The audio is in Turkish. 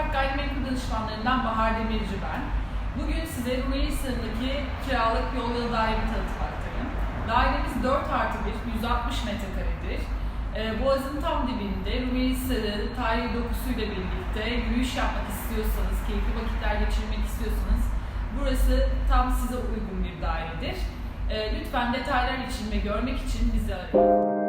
Park Gayrimenkul Danışmanlarından Bahar Demirci ben. Bugün size Rumeli sınırındaki kiralık yol yolu dairemi tanıtmaktayım. Dairemiz 4 artı 1, 160 metrekaredir. Ee, Boğaz'ın tam dibinde Rumeli Sarı tarihi dokusuyla birlikte yürüyüş yapmak istiyorsanız, keyifli vakitler geçirmek istiyorsanız burası tam size uygun bir dairedir. Ee, lütfen detaylar için ve görmek için bizi arayın.